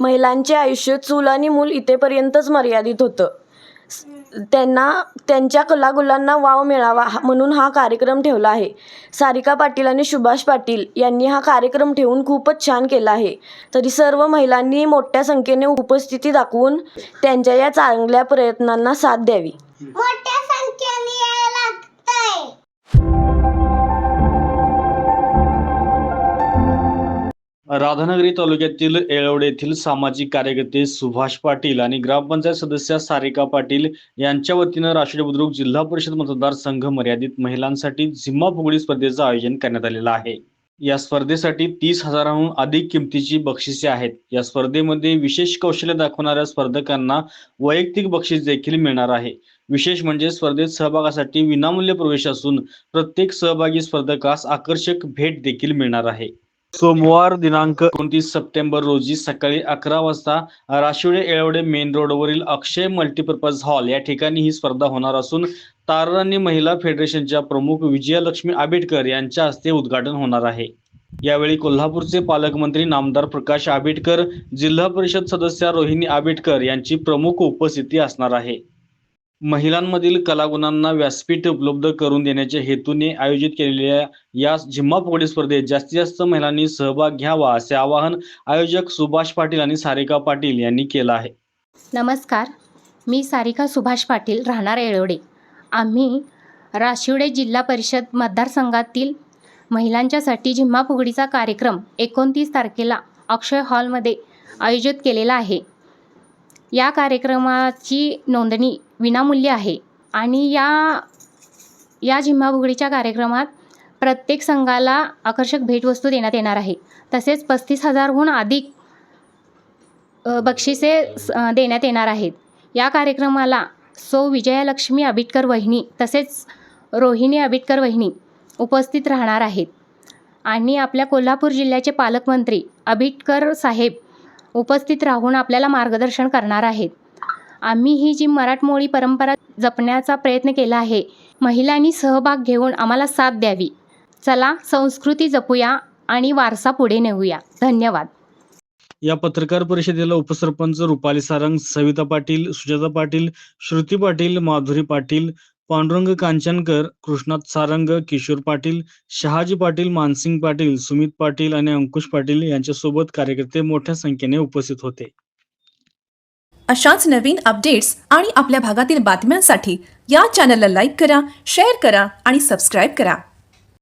महिलांचे आयुष्य चूल आणि मूल इथेपर्यंतच मर्यादित होतं. त्यांना त्यांच्या कलागुलांना वाव मिळावा हा- म्हणून हा कार्यक्रम ठेवला आहे. सारिका पाटील आणि सुभाष पाटील यांनी हा कार्यक्रम ठेवून खूपच छान केला आहे. तरी सर्व महिलांनी मोठ्या संख्येने उपस्थिती दाखवून त्यांच्या या चांगल्या प्रयत्नांना साथ द्यावी. राधानगरी तालुक्यातील येळवडे येथील सामाजिक कार्यकर्ते सुभाष पाटील आणि ग्रामपंचायत सदस्या सारिका पाटील यांच्या वतीनं राष्ट्रीय बुद्रुक जिल्हा परिषद मतदारसंघ मर्यादित महिलांसाठी झिम्मा फुगडी स्पर्धेचं आयोजन करण्यात आलेलं आहे. या स्पर्धेसाठी तीस हजारांहून अधिक किमतीची बक्षिसे आहेत. या स्पर्धेमध्ये विशेष कौशल्य दाखवणाऱ्या स्पर्धकांना वैयक्तिक बक्षीस देखील मिळणार आहे. विशेष म्हणजे स्पर्धेत सहभागासाठी विनामूल्य प्रवेश असून प्रत्येक सहभागी स्पर्धकास आकर्षक भेट देखील मिळणार आहे. सोमवार दिनांक एकोणतीस सप्टेंबर रोजी सकाळी अकरा वाजता राशिवडे येळवडे मेन रोडवरील अक्षय मल्टीपर्पज हॉल या ठिकाणी ही स्पर्धा होणार असून तारराणी महिला फेडरेशनच्या प्रमुख विजयालक्ष्मी आंबेडकर यांच्या हस्ते उद्घाटन होणार आहे. यावेळी कोल्हापूरचे पालकमंत्री नामदार प्रकाश आंबेडकर जिल्हा परिषद सदस्या रोहिणी आंबेडकर यांची प्रमुख उपस्थिती असणार आहे. महिलांमधील कलागुणांना व्यासपीठ उपलब्ध करून देण्याच्या हेतूने आयोजित केलेल्या या झिम्मा फुगडी स्पर्धेत जास्तीत जास्त महिलांनी सहभाग घ्यावा असे आवाहन आयोजक सुभाष पाटील आणि सारिका पाटील यांनी केलं आहे. नमस्कार. मी सारिका सुभाष पाटील राहणार येळवडे आम्ही राशिवडे जिल्हा परिषद मतदारसंघातील महिलांच्यासाठी झिम्मा फुगडीचा कार्यक्रम एकोणतीस तारखेला अक्षय हॉलमध्ये आयोजित केलेला आहे. या कार्यक्रमाची नोंदणी विनामूल्य आहे. आणि या या झिम्माभुगडीच्या कार्यक्रमात प्रत्येक संघाला आकर्षक भेटवस्तू देण्यात येणार आहे. तसेच पस्तीस हजारहून अधिक बक्षिसे स- देण्यात येणार आहेत. या कार्यक्रमाला सौ विजयालक्ष्मी आबिटकर वहिनी तसेच रोहिणी आबिटकर वहिनी उपस्थित राहणार आहेत. आणि आपल्या कोल्हापूर जिल्ह्याचे पालकमंत्री आबिटकर साहेब उपस्थित राहून आपल्याला मार्गदर्शन करणार आहेत. आम्ही ही जी मराठमोळी परंपरा जपण्याचा प्रयत्न केला आहे महिलांनी सहभाग घेऊन आम्हाला साथ द्यावी. चला संस्कृती जपूया आणि वारसा पुढे नेऊया. धन्यवाद. या पत्रकार परिषदेला उपसरपंच रुपाली सारंग सविता पाटील सुजाता पाटील श्रुती पाटील माधुरी पाटील पांडुरंग कांचनकर कृष्णात सारंग किशोर पाटील शहाजी पाटील मानसिंग पाटील सुमित पाटील आणि अंकुश पाटील यांच्यासोबत कार्यकर्ते मोठ्या संख्येने उपस्थित होते. अशाच नवीन अपडेट्स आणि आपल्या भागातील बातम्यांसाठी या चॅनलला लाईक करा शेअर करा आणि सबस्क्राईब करा.